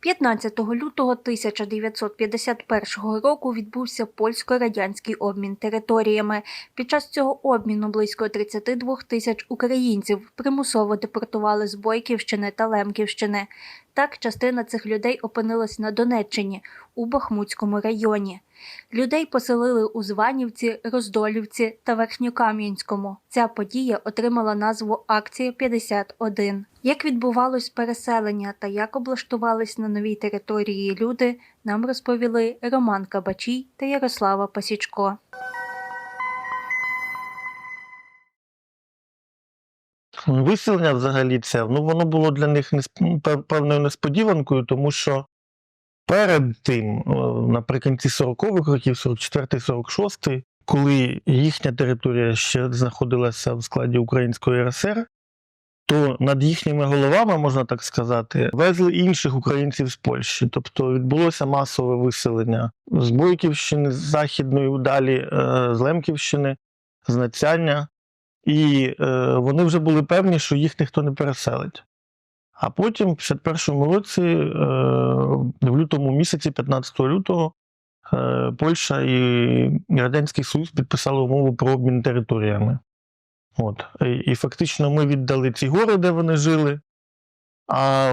15 лютого 1951 року відбувся польсько-радянський обмін територіями. Під час цього обміну близько 32 тисяч українців примусово депортували з Бойківщини та Лемківщини. Так, частина цих людей опинилась на Донеччині у Бахмутському районі. Людей поселили у Званівці, Роздолівці та Верхньокам'янському. Ця подія отримала назву Акція 51. Як відбувалось переселення та як облаштувались на новій території люди, нам розповіли Роман Кабачій та Ярослава Пасічко. Виселення взагалі це, ну воно було для них певною несподіванкою, тому що перед тим, о, наприкінці 40-х років, 44-46, коли їхня територія ще знаходилася в складі Української РСР, то над їхніми головами, можна так сказати, везли інших українців з Польщі. Тобто відбулося масове виселення з Бойківщини, з Західної, далі е, з Лемківщини, з Нацяння. І е, вони вже були певні, що їх ніхто не переселить. А потім, в 51-му році, е, в лютому місяці, 15 лютого, е, Польща і Радянський Союз підписали умову про обмін територіями. От. І, фактично ми віддали ці гори, де вони жили, а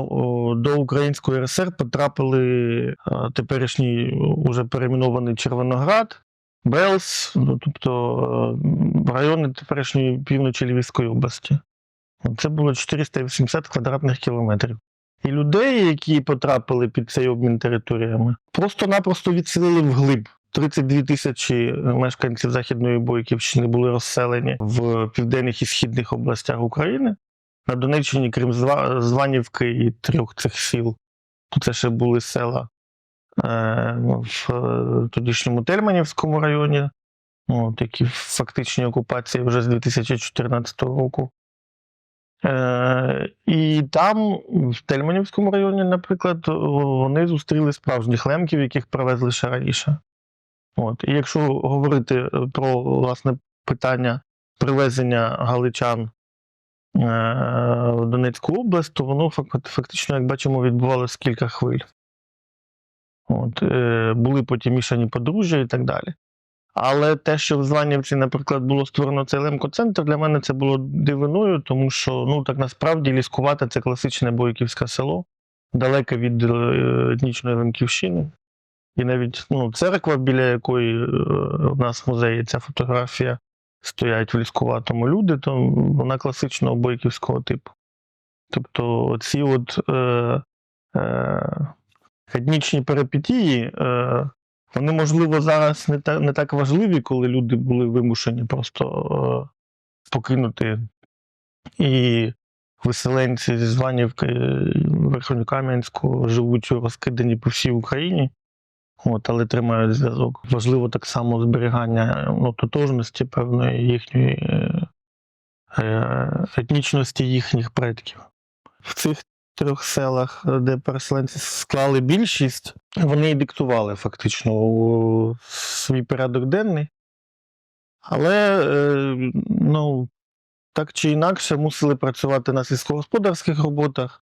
до Української РСР потрапили е, теперішній уже перейменований Червоноград, Белс, ну, тобто райони теперішньої півночі Львівської області. Це було 480 квадратних кілометрів. І людей, які потрапили під цей обмін територіями, просто-напросто відселили вглиб. 32 тисячі мешканців Західної Бойківщини були розселені в південних і східних областях України. На Донеччині, крім Званівки і трьох цих сіл, то це ще були села е, в е, тодішньому Тельманівському районі, от, які в фактичній окупації вже з 2014 року. Е, і там, в Тельманівському районі, наприклад, вони зустріли справжніх лемків, яких привезли ще раніше. От. І якщо говорити е, про власне питання привезення галичан е, в Донецьку область, то воно фактично, як бачимо, відбувалося кілька хвиль. От, е, були потім мішані подружжя і так далі. Але те, що в Званівці, наприклад, було створено цей лемкоцентр, для мене це було дивиною, тому що ну так насправді ліскувате це класичне бойківське село, далеке від е, етнічної Лемківщини. І навіть ну, церква, біля якої е, в нас в музеї ця фотографія стоять в ліскуватому люди, то вона класичного бойківського типу. Тобто ці от е, е, етнічні перипетії, е, вони, можливо, зараз не, та, не так важливі, коли люди були вимушені просто е, покинути. І виселенці зі Званівки Верхньокам'янського живуть розкидані по всій Україні. От, але тримають зв'язок. Важливо так само зберігання ну, тотожності певної їхньої е, е, етнічності їхніх предків. В цих трьох селах, де переселенці склали більшість, вони і диктували фактично свій порядок денний. Але е, ну, так чи інакше мусили працювати на сільськогосподарських роботах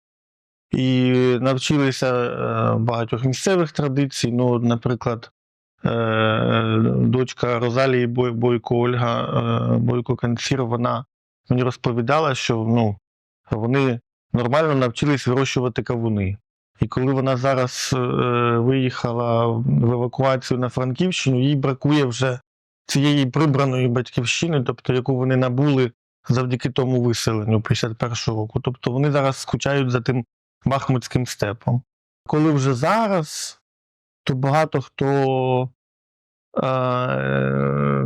і навчилися е, багатьох місцевих традицій. Ну, наприклад, е, дочка Розалії Бойко Ольга Бойко Канцір, вона мені розповідала, що ну, вони нормально навчились вирощувати кавуни. І коли вона зараз е, виїхала в евакуацію на Франківщину, їй бракує вже цієї прибраної батьківщини, тобто яку вони набули завдяки тому виселенню 51-го року. Тобто вони зараз скучають за тим Бахмутським степом. Коли вже зараз, то багато хто, е,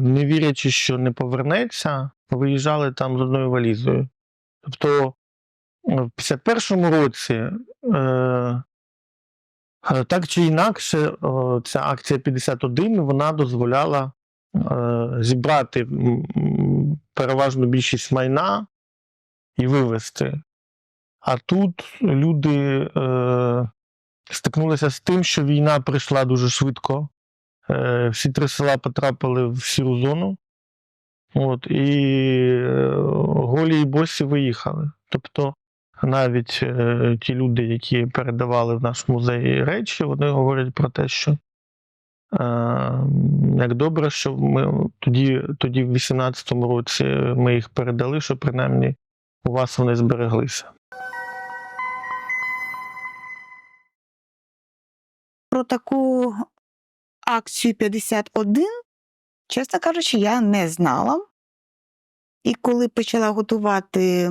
не вірячи, що не повернеться, виїжджали там з одною валізою. Тобто в 51-му році, е, е, так чи інакше, е, ця акція 51 вона дозволяла е, зібрати переважну більшість майна і вивезти. А тут люди е, стикнулися з тим, що війна прийшла дуже швидко. Е, всі три села потрапили в сіру зону. От, і е, голі і босі виїхали. Тобто навіть е, ті люди, які передавали в наш музей речі, вони говорять про те, що е, як добре, що ми тоді, тоді в 18-му році ми їх передали, що принаймні у вас вони збереглися. Про таку акцію 51, чесно кажучи, я не знала. І коли почала готувати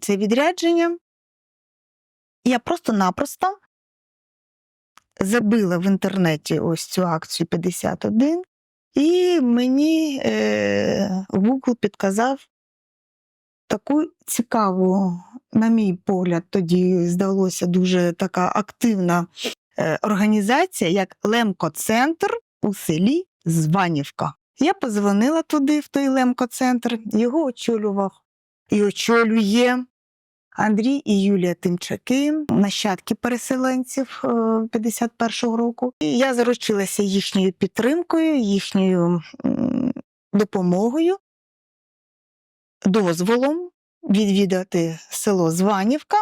це відрядження, я просто-напросто забила в інтернеті ось цю акцію 51, і мені е, Google підказав таку цікаву, на мій погляд, тоді здалося дуже така активна е, організація, як Лемко-центр у селі Званівка. Я позвонила туди, в той Лемко-центр, його очолював і очолює Андрій і Юлія Тимчаки, нащадки переселенців е, 51-го року. І я заручилася їхньою підтримкою, їхньою допомогою, дозволом відвідати село Званівка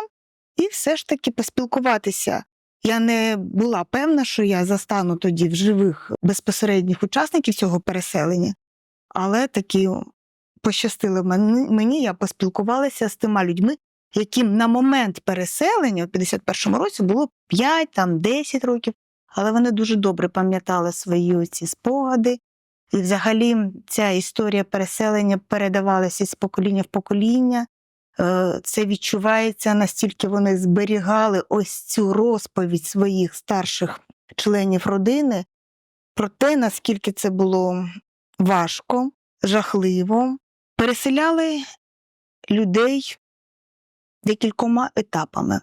і все ж таки поспілкуватися. Я не була певна, що я застану тоді в живих безпосередніх учасників цього переселення, але таки пощастило мені, я поспілкувалася з тими людьми, яким на момент переселення у 51-му році було 5, там 10 років, але вони дуже добре пам'ятали свої ці спогади. І взагалі ця історія переселення передавалася з покоління в покоління. Е, Це відчувається, настільки вони зберігали ось цю розповідь своїх старших членів родини про те, наскільки це було важко, жахливо. Переселяли людей декількома етапами.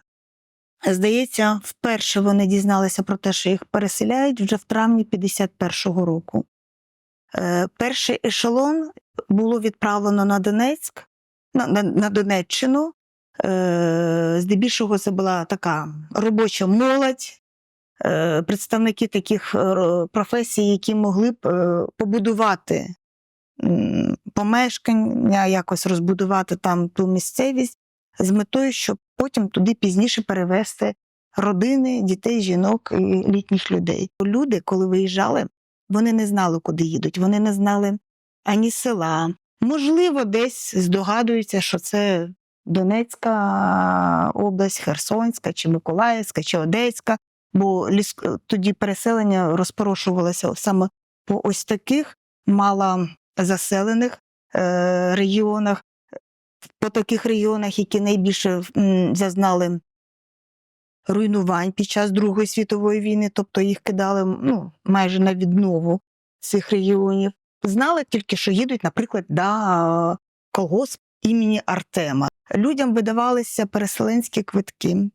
Здається, вперше вони дізналися про те, що їх переселяють вже в травні 51-го року. Е, Перший ешелон було відправлено на Донецьк, на, на, Донеччину. Е, Здебільшого це була така робоча молодь, е, представники таких е, професій, які могли б побудувати помешкання, якось розбудувати там ту місцевість з метою, щоб потім туди пізніше перевезти родини, дітей, жінок і літніх людей. Люди, коли виїжджали, вони не знали, куди їдуть. Вони не знали ані села. Можливо, десь здогадуються, що це Донецька область, Херсонська, чи Миколаївська, чи Одеська, бо тоді переселення розпорошувалося саме по ось таких малозаселених е- регіонах, по таких регіонах, які найбільше зазнали руйнувань під час Другої світової війни, тобто їх кидали ну, майже на віднову цих регіонів. Знали тільки, що їдуть, наприклад, до колгосп імені Артема. Людям видавалися переселенські квитки.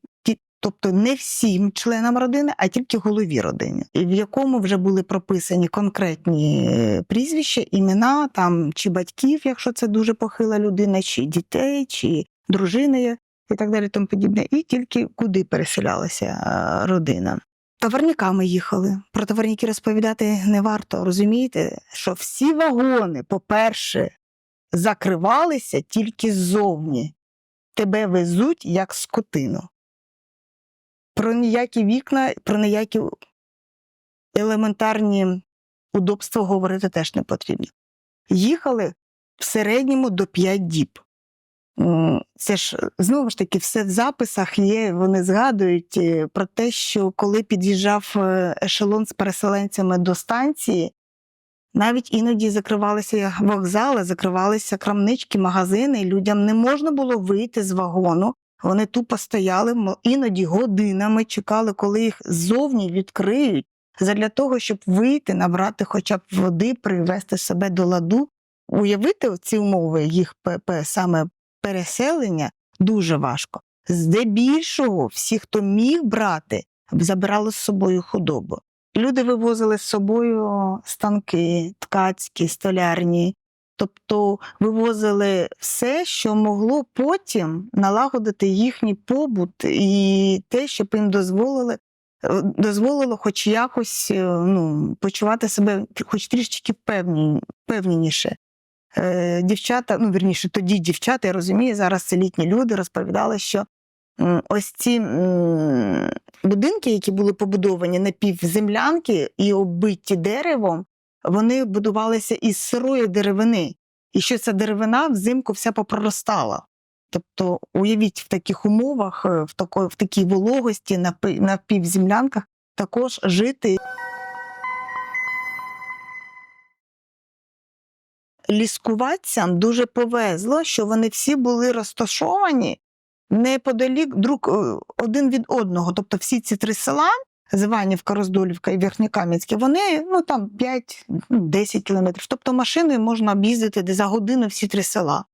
Тобто не всім членам родини, а тільки голові родини, в якому вже були прописані конкретні е, прізвища, імена там чи батьків, якщо це дуже похила людина, чи дітей, чи дружини і так далі, тому подібне, і тільки куди переселялася е, родина. Товарниками їхали. Про товарники розповідати не варто. Розумієте, що всі вагони, по-перше, закривалися тільки ззовні. Тебе везуть як скотину. Про ніякі вікна, про ніякі елементарні удобства говорити теж не потрібно. Їхали в середньому до 5 діб. Це ж знову ж таки все в записах є. Вони згадують е, про те, що коли під'їжджав е, ешелон з переселенцями до станції, навіть іноді закривалися вокзали, закривалися крамнички, магазини, і людям не можна було вийти з вагону. Вони тупо стояли, іноді годинами чекали, коли їх ззовні відкриють, задля того, щоб вийти, набрати хоча б води, привести себе до ладу. Уявити ці умови їх саме переселення дуже важко. Здебільшого, всі, хто міг брати, забирали з собою худобу. Люди вивозили з собою станки, ткацькі, столярні, тобто вивозили все, що могло потім налагодити їхній побут і те, щоб їм дозволили. Дозволило хоч якось е, ну, почувати себе хоч трішечки певні, певніше. Е, дівчата, ну вірніше, тоді дівчата, я розумію, зараз це літні люди розповідали, що ось ці будинки, які були побудовані на півземлянки і оббиті деревом, вони будувалися із сирої деревини. І що ця деревина взимку вся попроростала. Тобто, уявіть, в таких умовах, е, в, такої, в такій вологості на півземлянках також жити. Ліскуватцям дуже повезло, що вони всі були розташовані неподалік друг е, один від одного. Тобто всі ці три села Званівка, Роздолівка і Верхньокам'янське, вони ну там 5-10 кілометрів. Тобто машиною можна об'їздити за годину всі три села.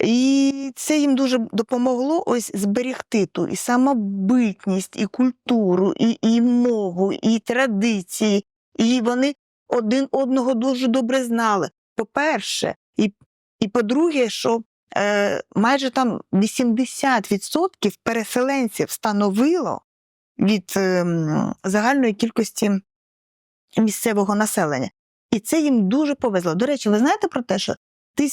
І це їм дуже допомогло ось зберегти ту і самобитність, і культуру, і, і мову, і традиції. І вони один одного дуже добре знали. По-перше, і, і по-друге, що е, майже там 80% переселенців становило від е, загальної кількості місцевого населення. І це їм дуже повезло. До речі, ви знаєте про те, що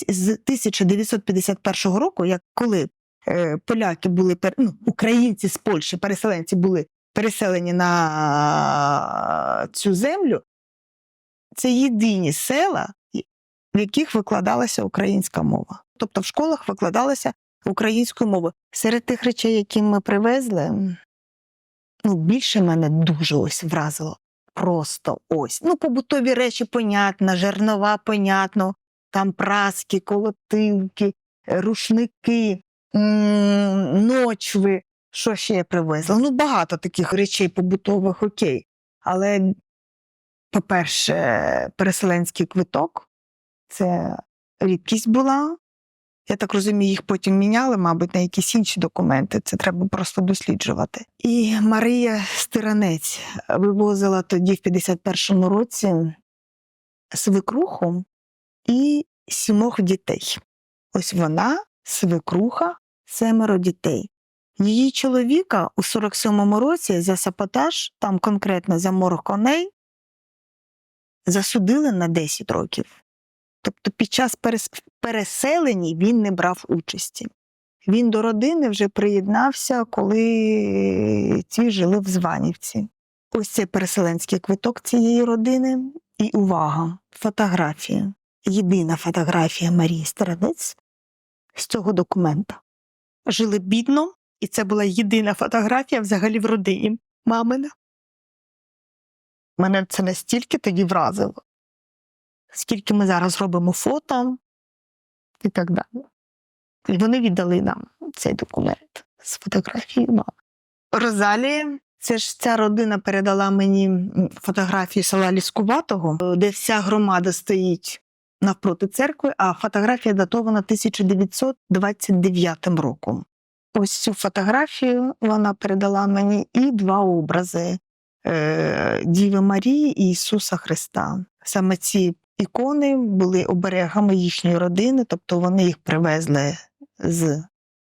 з 1951 року, як коли е, поляки були ну, українці з Польщі, переселенці були переселені на цю землю, це єдині села, в яких викладалася українська мова. Тобто в школах викладалася українською мовою. Серед тих речей, які ми привезли, ну, більше мене дуже ось вразило. Просто ось. Ну, побутові речі, понятно, жернова, понятно, там праски, колотилки, рушники, ночви. Що ще я привезла? Ну, багато таких речей побутових, окей. Але, по-перше, переселенський квиток це рідкість була. Я так розумію, їх потім міняли, мабуть, на якісь інші документи. Це треба просто досліджувати. І Марія Стиранець вивозила тоді, в 51-му році, свекруху і сімох дітей. Ось вона, свекруха, семеро дітей. Її чоловіка у 47-му році за саботаж, там конкретно за морг коней, засудили на 10 років. Тобто під час перес- переселення він не брав участі. Він до родини вже приєднався, коли ті жили в Званівці. Ось це переселенський квиток цієї родини. І увага! Фотографія. Єдина фотографія Марії Старанець з цього документа. Жили бідно, і це була єдина фотографія взагалі в родині. Мамина. Мене це настільки тоді вразило скільки ми зараз робимо фото і так далі. І вони віддали нам цей документ з фотографією мами. Розалія, це ж ця родина передала мені фотографію села Ліскуватого, де вся громада стоїть навпроти церкви, а фотографія датована 1929 роком. Ось цю фотографію вона передала мені і два образи е, Діви Марії і Ісуса Христа. Саме ці ікони були оберегами їхньої родини, тобто вони їх привезли з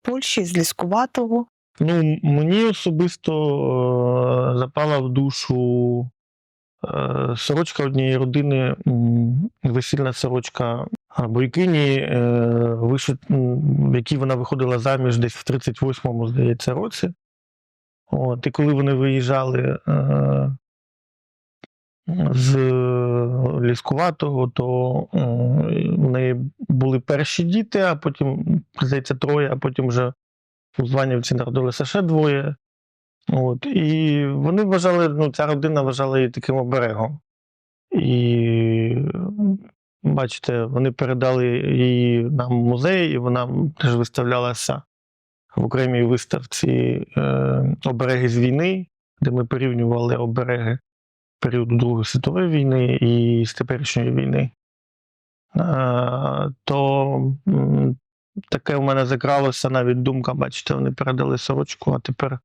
Польщі, з Ліскуватого. Ну, мені особисто е, запала в душу е, сорочка однієї родини, весільна сорочка Бойкині, е, якій вона виходила заміж десь в 38-му, здається, році. От, і коли вони виїжджали е, з Ліскуватого, то е, в неї були перші діти, а потім, здається, троє, а потім вже у Званівці народилося ще двоє. От, і вони вважали, ну, ця родина вважала її таким оберегом. І бачите, вони передали її нам в музей, і вона теж виставлялася в окремій виставці е, обереги з війни, де ми порівнювали обереги періоду Другої світової війни і з теперішньої війни. То таке в мене закралося навіть думка, бачите, вони передали сорочку, а тепер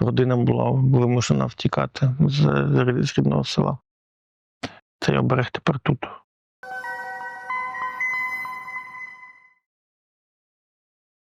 родина була вимушена втікати з рідного села. Цей оберег тепер тут.